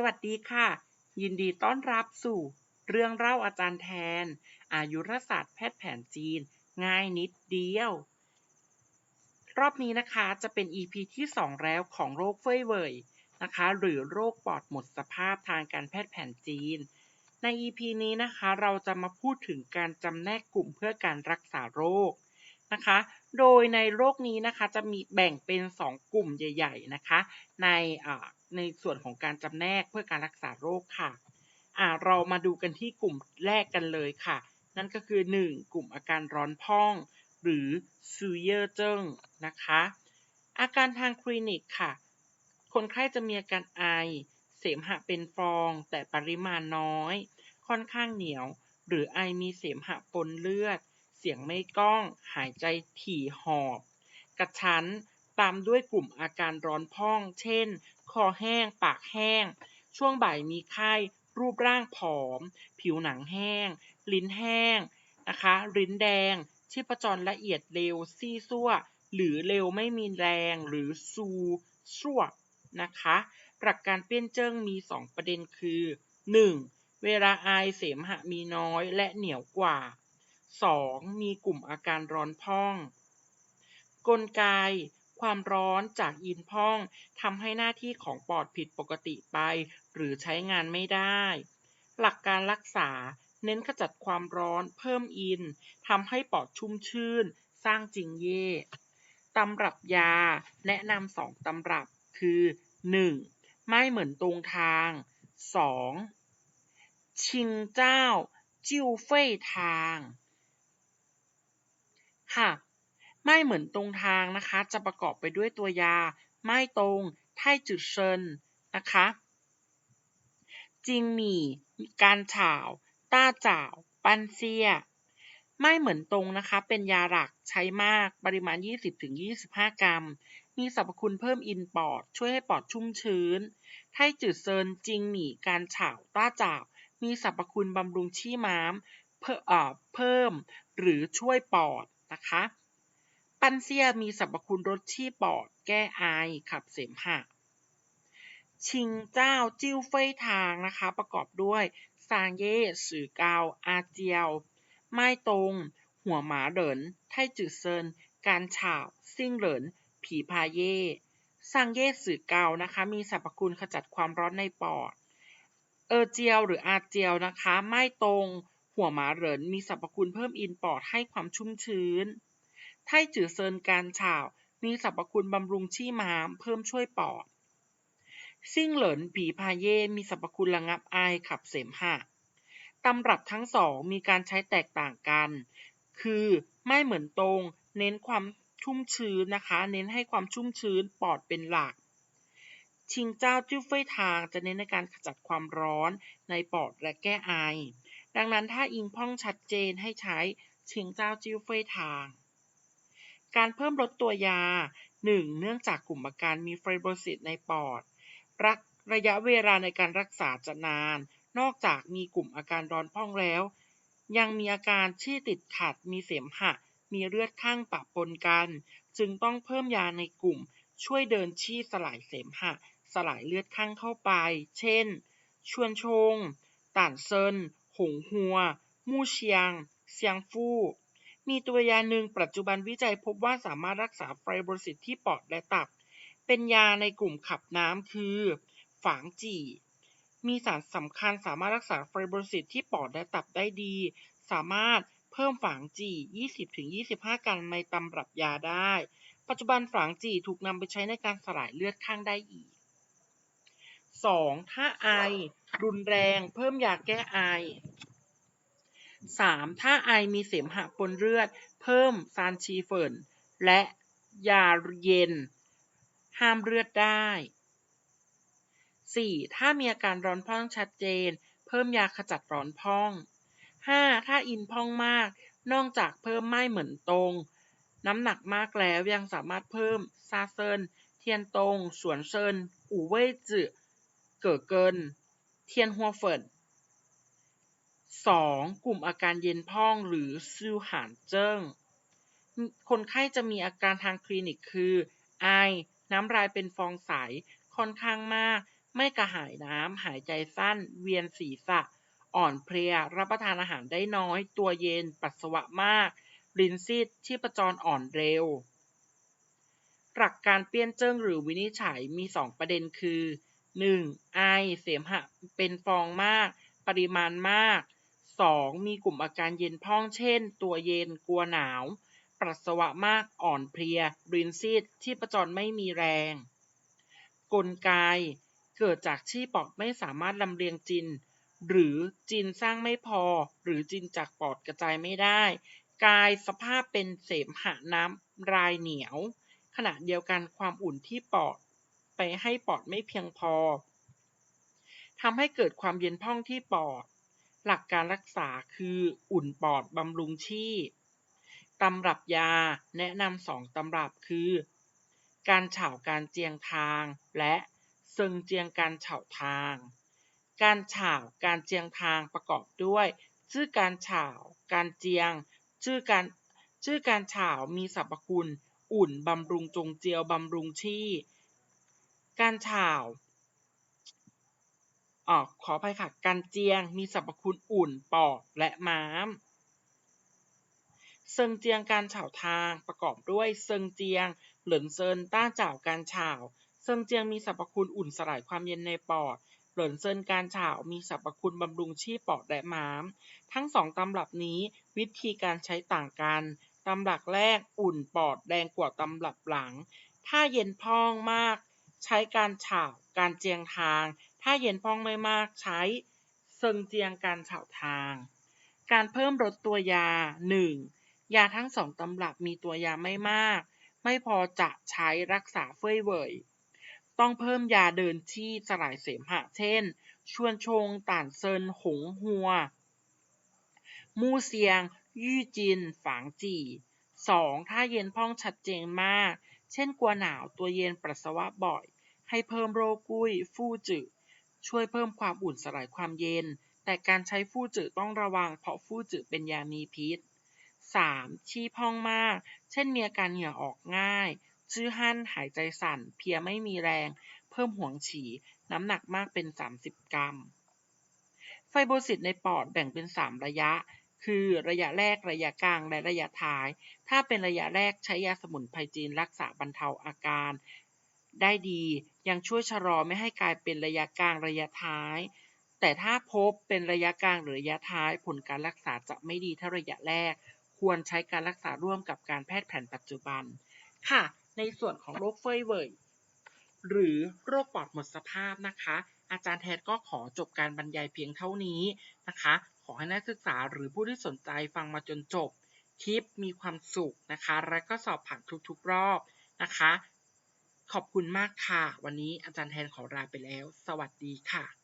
สวัสดีค่ะ ยินดีต้อนรับสู่ เรื่องเล่าอาจารย์แทน อายุรศาสตร์แพทย์แผนจีน ง่ายนิดเดียว รอบนี้นะคะจะเป็น EP ที่ 2 แล้วของโรคเฟยเว่ยนะคะ หรือโรคปอดหมดสภาพทางการแพทย์แผนจีน ใน EP นี้นะคะเราจะมาพูดถึงการจำแนกกลุ่มเพื่อการรักษาโรคนะคะ โดยในโรคนี้นะคะจะมีแบ่งเป็น 2 กลุ่มใหญ่ ๆนะคะ ในอ่า ในส่วนของการจำแนกเพื่อการรักษาโรคค่ะอ่าเรามาดูกันที่กลุ่มแรกกันเลยค่ะ นั่นก็คือ 1. กลุ่มอาการร้อนพอง หรือซูเยอร์เจิ้งนะคะ อาการทางคลินิกค่ะ คนไข้จะมีอาการไอ เสมหะเป็นฟอง แต่ปริมาณน้อย ค่อนข้างเหนียว หรือไอมีเสมหะปนเลือด เสียงไม่ก้อง หายใจถี่หอบ กระชั้นตามด้วยกลุ่มอาการร้อนพอง เช่น คอแห้ง ปากแห้ง ช่วงบ่ายมีไข้ รูปร่างผอม ผิวหนังแห้ง ลิ้นแห้งนะคะลิ้นแดง ชีพจรละเอียดเร็ว ซี่ซั่ว หรือเร็วไม่มีแรงหรือซูซั่วนะคะหลักการเปี้ยนเจิ้งมี 2 ประเด็นคือ 1. เวลาไอเสมหะมีน้อยและเหนียวกว่า 2. มีกลุ่มอาการร้อนพอง กลไก ความร้อนจากยินพองทำให้หน้าที่ของปอดผิดปกติไป หรือใช้งานไม่ได้ หลักการรักษาเน้นขจัดความร้อนเพิ่มอินทำให้ปอดชุ่มชื่น สร้างจิงเย่ตำรับยาแนะนำสองตำรับคือ 1. ไม่เหมือนตรงทาง 2. ชิงเจ้าจิ้วเฟ่ยทางค่ะ ไม่เหมือนตรงทางนะคะ จะประกอบไปด้วยตัวยา ไม่ตรงไทจืดเซินนะคะจิงหมี่การฉาว ต้าจ่าว ปันเซีย ไม่เหมือนตรงนะคะ เป็นยาหลักใช้มากปริมาณ 20-25 กรัม มีสรรพคุณเพิ่มอินปอด ช่วยให้ปอดชุ่มชื้น ไทจืดเซินจิงหมี่การฉาว ต้าจ่าว มีสรรพคุณบำรุงชี่ม้ามเพเพิ่มหรือช่วยปอดนะคะ ปันเซียมีสรรพคุณลดชี่ปอด แก้ไอขับเสมหะ ชิงเจ้าจิ้วเฟยทางนะคะ ประกอบด้วยซางเย่สือเกาอาเจียว ไม่ตรง หัวหมาเหริน ไทจืดเซิน การฉาวซิ่งเหริน ผีพาเย่ซางเย่สือเกานะคะ มีสรรพคุณขจัดความร้อนในปอด เออเจียวหรืออาเจียวนะคะ ไม่ตรง หัวหมาเหริน มีสรรพคุณเพิ่มอินปอดให้ความชุ่มชื้น ไทจือเซินการฉ่าว มีสรรพคุณบำรุงชี่ม้าม เพิ่มช่วยปอด ซิ่งเหลินผีพาเย่มีสรรพคุณระงับไอขับเสมหะ ตำรับทั้งสองมีการใช้แตกต่างกัน คือไม่เหมือนตรง เน้นความชุ่มชื้นนะคะ เน้นให้ความชุ่มชื้นปอดเป็นหลัก ชิงเจ้าจิ้วเฟยทางจะเน้นในการขจัดความร้อนในปอดและแก้ไอ ดังนั้นถ้าอิงพ่องชัดเจนให้ใช้ชิงเจ้าจิ้วเฟยทาง การเพิ่มลดตัวยา 1. เนื่องจากกลุ่มอาการมีไฟโบรซิสในปอดรักระยะเวลาในการรักษาจะนาน นอกจากมีกลุ่มอาการร้อนพองแล้ว ยังมีอาการชี่ติดขัด มีเสมหะ มีเลือดข้างปะปนกัน จึงต้องเพิ่มยาในกลุ่ม ช่วยเดินชี่สลายเสมหะ สลายเลือดข้างเข้าไป เช่น ชวนชง ต่านเซิน หงหัว มู่เชียง เซียงฟู่ มีตัวยาหนึ่งปัจจุบันวิจัยพบว่าสามารถรักษาไฟบรซิสที่ปอดและตับ เป็นยาในกลุ่มขับน้ำคือ ฝางจี่ มีสารสำคัญสามารถรักษาไฟบรซิสที่ปอดและตับได้ดี สามารถเพิ่มฝางจี่ 20-25 กรัมในตำรับยาได้ ปัจจุบันฝางจี่ถูกนำไปใช้ในการสลายเลือดข้างได้อีก 2. ถ้าไอ รุนแรง เพิ่มยาแก้ไอ 3. ถ้าไอมีเสมหะปนเลือด เพิ่มซานชีเฟินและยาเย็น ห้ามเลือดได้ 4. ถ้ามีอาการร้อนพองชัดเจน เพิ่มยาขจัดร้อนพอง 5. ถ้าอินพองมาก นอกจากเพิ่มไม่เหมือนตรง น้ำหนักมากแล้วยังสามารถเพิ่มซาเซิน เทียนตรง สวนเซิน อู่เว่ยจื่อเก๋อเกิน เทียนหัวเฟิน 2. กลุ่มอาการเย็นพอง หรือซิวหานเจิ้ง คนไข้จะมีอาการทางคลินิกคือ ไอ น้ำลายเป็นฟองใส ค่อนข้างมาก ไม่กระหายน้ำ หายใจสั้น เวียนศีรษะ อ่อนเพลีย รับประทานอาหารได้น้อย ตัวเย็น ปัสสาวะมาก ลิ้นซีด ชีพจรอ่อนเร็ว หลักการเปี้ยนเจิ้งหรือวินิจฉัยมี 2 ประเด็นคือ 1. ไอ เสมหะเป็นฟองมาก ปริมาณมาก 2. มีกลุ่มอาการเย็นพ่องเช่น ตัวเย็นกลัวหนาว ปัสสาวะมากอ่อนเพลียรินซีดชีพจรไม่มีแรง กลไกเกิดจากที่ปอดไม่สามารถลำเลียงจิน หรือจินสร้างไม่พอ หรือจินจากปอดกระจายไม่ได้ กายสภาพเป็นเสมหะน้ำรายเหนียว ขณะเดียวกันความอุ่นที่ปอดไปให้ปอดไม่เพียงพอทำให้เกิดความเย็นพ่องที่ปอด หลักการรักษาคืออุ่นปอดบำรุงชีพ ตำรับยาแนะนำสองตำรับคือ การเฉาการเจียงทาง และเซิงเจียงการเฉาทาง การเฉาการเจียงทางประกอบด้วย ชื่อการเฉาการเจียง ชื่อการชื่อการเฉามีสรรพคุณ อุ่นบำรุงจงเจียวบำรุงชีพการเฉา อ๋อขออภัยค่ะการเจียงมีสรรพคุณอุ่นปอดและม้าม เซิงเจียงการเฉาทางประกอบด้วยเซิงเจียง เหลินเซินต้าเจ่าการเฉาเซิงเจียงมีสรรพคุณอุ่นสลายความเย็นในปอดเหลินเซินการเฉามีสรรพคุณบำรุงชีพปอดและม้าม ทั้งสองตำรับนี้วิธีการใช้ต่างกัน ตำรับแรกอุ่นปอดแรงกว่าตำรับหลัง ถ้าเย็นพองมาก ใช้การเฉาการเจียงทาง ถ้าเย็นพองไม่มากใช้เซิงเจียงการเฉาทาง การเพิ่มลดตัวยา 1. ยาทั้งสองตำรับมีตัวยาไม่มาก ไม่พอจะใช้รักษาเฟ้ยเว่ยต้องเพิ่มยาเดินที่สลายเสมหะ เช่น ชวนชงต่านเซิน หงหัว มู่เซียง ยู่จิน ฝางจี่ 2. ถ้าเย็นพองชัดเจนมาก เช่นกลัวหนาวตัวเย็นปัสสาวะบ่อย ให้เพิ่มโรกุ้ย ฟู่จือ ช่วยเพิ่มความอุ่นสลายความเย็น แต่การใช้ฟูจือต้องระวังเพราะฟูจือเป็นยามีพิษ 3. ชี้พองมาก เช่นมีอาการเหงื่อออกง่าย ชื่อหั่นหายใจสั่น เพียไม่มีแรง เพิ่มห่วงฉี่ น้ำหนักมากเป็น 30 กรัม ไฟโบซิสในปอดแบ่งเป็น 3 ระยะ คือระยะแรกระยะกลางและระยะท้าย ถ้าเป็นระยะแรกใช้ยาสมุนไพรจีนรักษาบรรเทาอาการ ได้ดียังช่วยชะลอไม่ให้กลายเป็นระยะกลางระยะท้าย แต่ถ้าพบเป็นระยะกลางหรือระยะท้ายผลการรักษาจะไม่ดีเท่าระยะแรก ควรใช้การรักษาร่วมกับการแพทย์แผนปัจจุบัน ค่ะ ในส่วนของโรคเฟยเว่ยหรือโรคปอดหมดสภาพนะคะ อาจารย์แทนก็ขอจบการบรรยายเพียงเท่านี้นะคะ ขอให้นักศึกษาหรือผู้ที่สนใจฟังมาจนจบคลิปมีความสุขนะคะ และก็สอบผ่านทุกๆรอบนะคะ ขอบคุณมากค่ะ วันนี้อาจารย์แทนขอลาไปแล้ว สวัสดีค่ะ